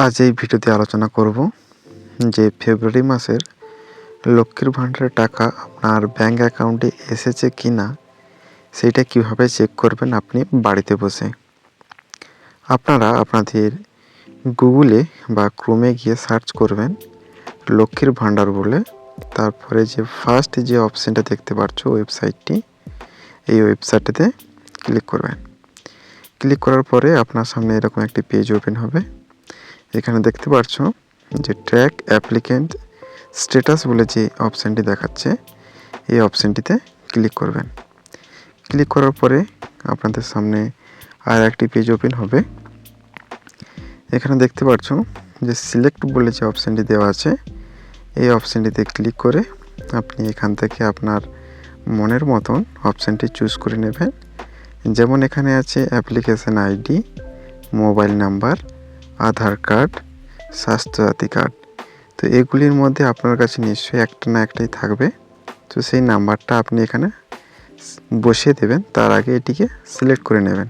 আজ এই ভিডিওতে আলোচনা করব যে ফেব্রুয়ারি মাসের লক্ষ্মীর ভাণ্ডারের টাকা আপনার ব্যাংক অ্যাকাউন্টে এসেছে কি না সেইটা কীভাবে চেক করবেন আপনি বাড়িতে বসে। আপনারা আপনাদের গুগলে বা ক্রোমে গিয়ে সার্চ করবেন লক্ষ্মীর ভাণ্ডার বলে। তারপরে যে ফার্স্ট যে অপশানটা দেখতে পাচ্ছ ওয়েবসাইটটি এই ওয়েবসাইটটিতে ক্লিক করবেন। ক্লিক করার পরে আপনার সামনে এরকম একটি পেজ ওপেন হবে। এখানে দেখতে পাচ্ছ যে ট্র্যাক অ্যাপ্লিকেন্ট স্ট্যাটাস বলে যে অপশানটি দেখাচ্ছে, এই অপশানটিতে ক্লিক করবেন। ক্লিক করার পরে আপনাদের সামনে আর একটি পেজ ওপেন হবে। এখানে দেখতে পাচ্ছ যে সিলেক্ট বলে যে অপশানটি দেওয়া আছে, এই অপশানটিতে ক্লিক করে আপনি এখান থেকে আপনার মনের মতন অপশানটি চুজ করে নেবেন। যেমন এখানে আছে application ID mobile number Aadhaar card Swasthya Sathi card. তো এগুলির মধ্যে আপনার কাছে নিশ্চয়ই একটা না একটাই থাকবে। তো সেই নাম্বারটা আপনি এখানে বসিয়ে দেবেন। তার আগে এটিকে সিলেক্ট করে নেবেন।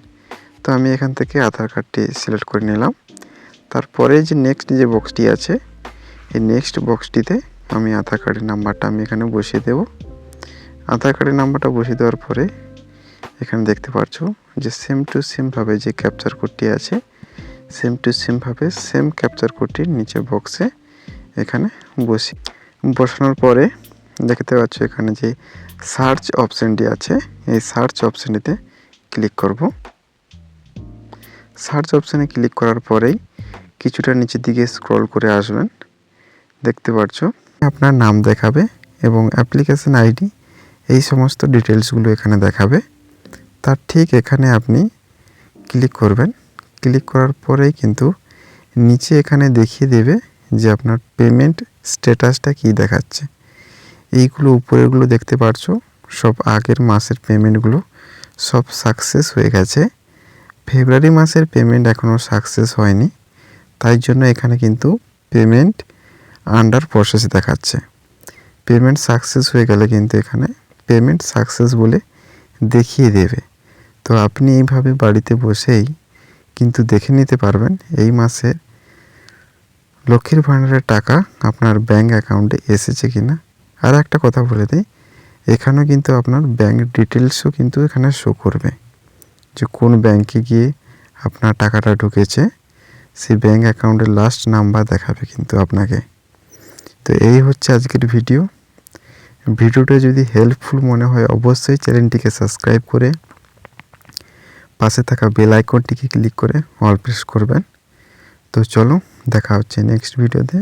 তো আমি এখান থেকে আধার কার্ডটি সিলেক্ট করে নিলাম। তারপরে যে নেক্সট যে বক্সটি আছে, এই নেক্সট বক্সটিতে আমি আধার কার্ডের নাম্বারটা আমি এখানে বসিয়ে দেব। আধার কার্ডের নাম্বারটা বসিয়ে দেওয়ার পরে এখানে দেখতে পাচ্ছ যে সেম টু সেমভাবে যে ক্যাপচার কোডটি আছে সেম টু সেমভাবে সেম ক্যাপচার কোডটির নিচে বক্সে এখানে বসি। বসানোর পরে দেখতে পাচ্ছ এখানে যে সার্চ অপশানটি আছে, এই সার্চ অপশানটিতে ক্লিক করব। সার্চ অপশানে ক্লিক করার পরেই কিছুটা নিচের দিকে স্ক্রল করে আসবেন। দেখতে পাচ্ছ, আপনার নাম দেখাবে এবং অ্যাপ্লিকেশন আইডি এই সমস্ত ডিটেলসগুলো এখানে দেখাবে। তার ঠিক এখানে আপনি ক্লিক করবেন। ক্লিক করার পরেই কিন্তু নিচে এখানে দেখিয়ে দেবে যে আপনার পেমেন্ট স্ট্যাটাসটা কি দেখাচ্ছে। এইগুলো উপরেরগুলো দেখতে পারছ, সব আগের মাসের পেমেন্টগুলো সব সাকসেস হয়ে গেছে। ফেব্রুয়ারি মাসের পেমেন্ট এখনও সাকসেস হয়নি, তাই জন্য এখানে কিন্তু পেমেন্ট আন্ডার প্রসেস দেখাচ্ছে। পেমেন্ট সাকসেস হয়ে গেলে কিন্তু এখানে পেমেন্ট সাকসেস বলে দেখিয়ে দেবে। তো আপনি এইভাবে বাড়িতে বসেই কিন্তু দেখে নিতে পারবেন এই মাসে লক্ষ্মীর ভাণ্ডারের টাকা আপনার ব্যাঙ্ক অ্যাকাউন্টে এসেছে কি না আর একটা কথা বলে দিই, এখানেও কিন্তু আপনার ব্যাঙ্ক ডিটেলসও কিন্তু এখানে শো করবে যে কোন ব্যাংকে গিয়ে আপনার টাকাটা ঢুকেছে, সেই ব্যাঙ্ক অ্যাকাউন্টের লাস্ট নাম্বার দেখাবে কিন্তু আপনাকে। তো এই হচ্ছে আজকের ভিডিও ভিডিওটা যদি হেল্পফুল মনে হয়, অবশ্যই চ্যানেলটিকে সাবস্ক্রাইব করে পাশে থাকা বেল আইকনটিকে ক্লিক করে অল প্রেস করবেন। তো চলো দেখা হচ্ছে নেক্সট ভিডিওতে